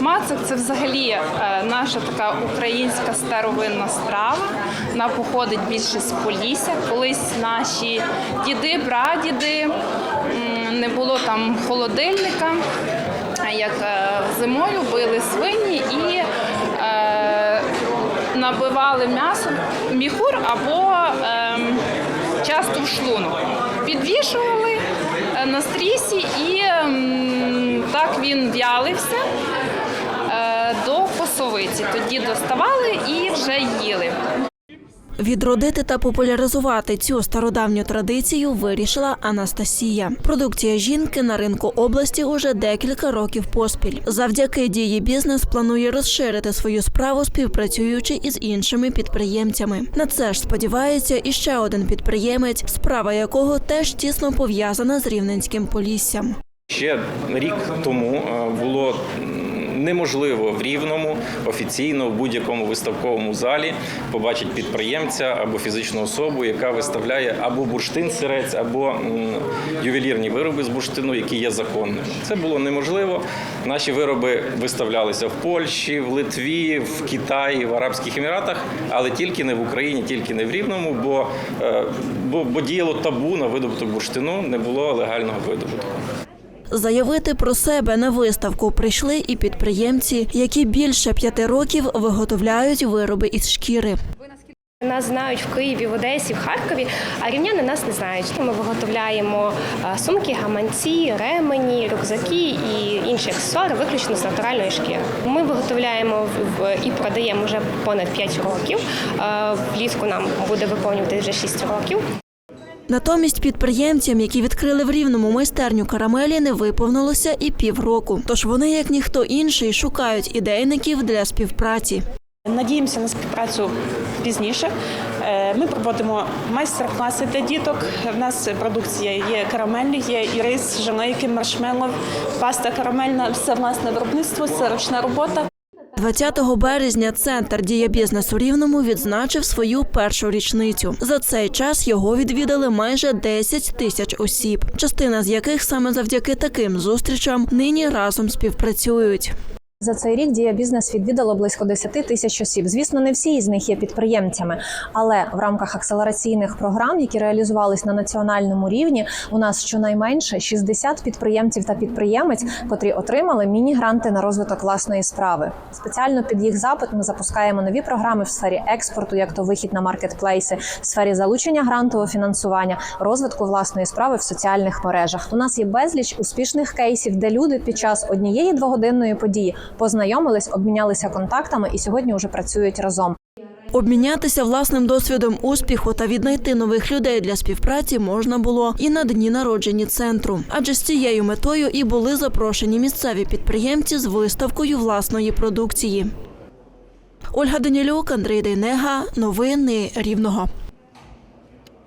Мацик це взагалі е, наша така українська старовинна страва. Вона походить більше з Полісся. Колись наші діди, прадіди не було там холодильника. Як е, зимою били свині і е, набивали м'ясо міхур або ем, часто в шлунок. Підвішували на стрісі і м, так він в'ялився косовиці. Тоді доставали і вже їли. Відродити та популяризувати цю стародавню традицію вирішила Анастасія. Продукція жінки на ринку області уже декілька років поспіль. Завдяки дії бізнес планує розширити свою справу, співпрацюючи із іншими підприємцями. На це ж сподівається і ще один підприємець, справа якого теж тісно пов'язана з рівненським поліссям. Ще рік тому е, було неможливо в рівному офіційно в будь-якому виставковому залі побачити підприємця або фізичну особу, яка виставляє або бурштин сирець, або ювелірні вироби з бурштину, які є законними. Це було неможливо. Наші вироби виставлялися в Польщі, в Литві, в Китаї, в Арабських Еміратах, але тільки не в Україні, тільки не в Рівному, бо, е, бо, бо діяло табу на видобуток бурштину, не було легального видобутку. Заявити про себе на виставку прийшли і підприємці, які більше п'яти років виготовляють вироби із шкіри. Нас знають в Києві, в Одесі, в Харкові, а рівняни нас не знають. Ми виготовляємо е, сумки, гаманці, ремені, рюкзаки і інші аксесуари виключно з натуральної шкіри. Ми виготовляємо і продаємо вже понад 5 років. Е, Влітку нам буде виповнювати вже 6 років. Натомість підприємцям, які відкрили в рівному майстерню карамелі, не виповнилося і півроку. Тож вони, як ніхто інший, шукають ідейників для співпраці. Надіємося на співпрацю пізніше. Е, Ми проводимо майстер-класи для діток. В нас продукція є карамельні, є і рис, жанейки, маршмеллоу, паста карамельна, все власне виробництво, це ручна робота. 20 березня центр дія бізнесу рівному відзначив свою першу річницю. За цей час його відвідали майже 10 тисяч осіб, частина з яких саме завдяки таким зустрічам нині разом співпрацюють. За цей рік дія бізнес відвідало близько 10 тисяч осіб. Звісно, не всі із них є підприємцями, але в рамках акселераційних програм, які реалізувались на національному рівні, у нас щонайменше 60 підприємців та підприємець, котрі отримали міні-гранти на розвиток власної справи. Спеціально під їх запит ми запускаємо нові програми в сфері експорту, як то вихід на маркетплейси, в сфері залучення грантового фінансування, розвитку власної справи в соціальних мережах. У нас є безліч успішних кейсів, де люди під час однієї двогодинної події познайомились, обмінялися контактами і сьогодні вже працюють разом. Обмінятися власним досвідом успіху та віднайти нових людей для співпраці можна було і на дні народження центру. Адже з цією метою і були запрошені місцеві підприємці з виставкою власної продукції. Ольга Данілюк, Андрій Дейнега. Новини Рівного.